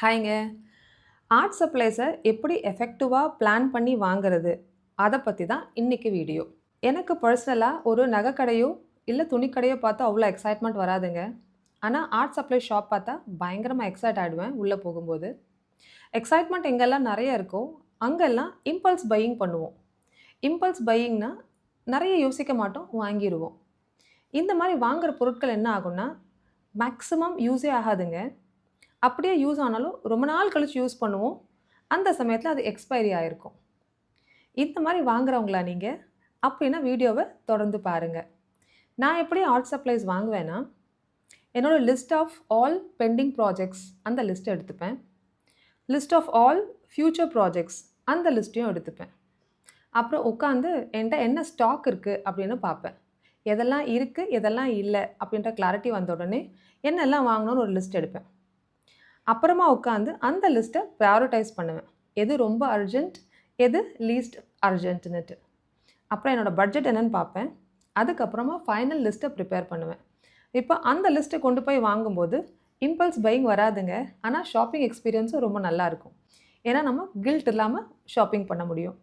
ஹாய்ங்க. Art சப்ளைஸை எப்படி எஃபெக்டிவாக plan பண்ணி வாங்குறது? அதை பற்றி தான் இன்றைக்கி வீடியோ. எனக்கு பர்சனலாக ஒரு நகைக்கடையோ இல்லை துணிக்கடையோ பார்த்து அவ்வளோ எக்ஸைட்மெண்ட் வராதுங்க. ஆனால் ஆர்ட் சப்ளை ஷாப் பார்த்தா பயங்கரமாக எக்ஸைட் ஆகிடுவேன் உள்ளே போகும்போது. எக்ஸைட்மெண்ட் எங்கெல்லாம் நிறைய இருக்கோ அங்கெல்லாம் இம்பல்ஸ் பையிங் பண்ணுவோம். இம்பல்ஸ் பையிங்னா நிறைய யோசிக்க மாட்டோம் வாங்கிடுவோம் இந்த மாதிரி வாங்குற பொருட்கள் என்ன ஆகும்னா மேக்ஸிமம் யூஸே ஆகாதுங்க. அப்படியே யூஸ் ஆனாலும் ரொம்ப நாள் கழித்து யூஸ் பண்ணுவோம். அந்த சமயத்தில் அது எக்ஸ்பைரி ஆகிருக்கும் இந்த மாதிரி வாங்குகிறவங்களா நீங்கள் அப்படின்னா வீடியோவை தொடர்ந்து பாருங்கள் நான் எப்படி ஆர்ட் சப்ளைஸ் வாங்குவேன்னா என்னோடய list of all pending projects அந்த லிஸ்ட்டை எடுத்துப்பேன். List of all future projects அந்த லிஸ்ட்டையும் எடுத்துப்பேன். அப்புறம் உட்காந்து என்கிட்ட என்ன ஸ்டாக் இருக்குது அப்படின்னு பார்ப்பேன். எதெல்லாம் இருக்குது எதெல்லாம் இல்லை அப்படின்ற கிளாரிட்டி வந்த உடனே என்னெல்லாம் வாங்கணும்னு ஒரு லிஸ்ட் எடுப்பேன். அப்புறமா உட்காந்து அந்த லிஸ்ட்டை ப்ரையாரிட்டைஸ் பண்ணுவேன். எது ரொம்ப அர்ஜென்ட் எது லீஸ்ட் அர்ஜென்ட்னுட்டு அப்புறம் என்னோடய பட்ஜெட் என்னென்னு பார்ப்பேன். அதுக்கப்புறமா ஃபைனல் லிஸ்ட்டை ப்ரிப்பேர் பண்ணுவேன். இப்போ அந்த லிஸ்ட்டை கொண்டு போய் வாங்கும்போது இம்பல்ஸ் பையிங் வராதுங்க. ஆனால் ஷாப்பிங் எக்ஸ்பீரியன்ஸும் ரொம்ப நல்லாயிருக்கும் ஏன்னா நம்ம கில்ட் இல்லாமல் ஷாப்பிங் பண்ண முடியும்.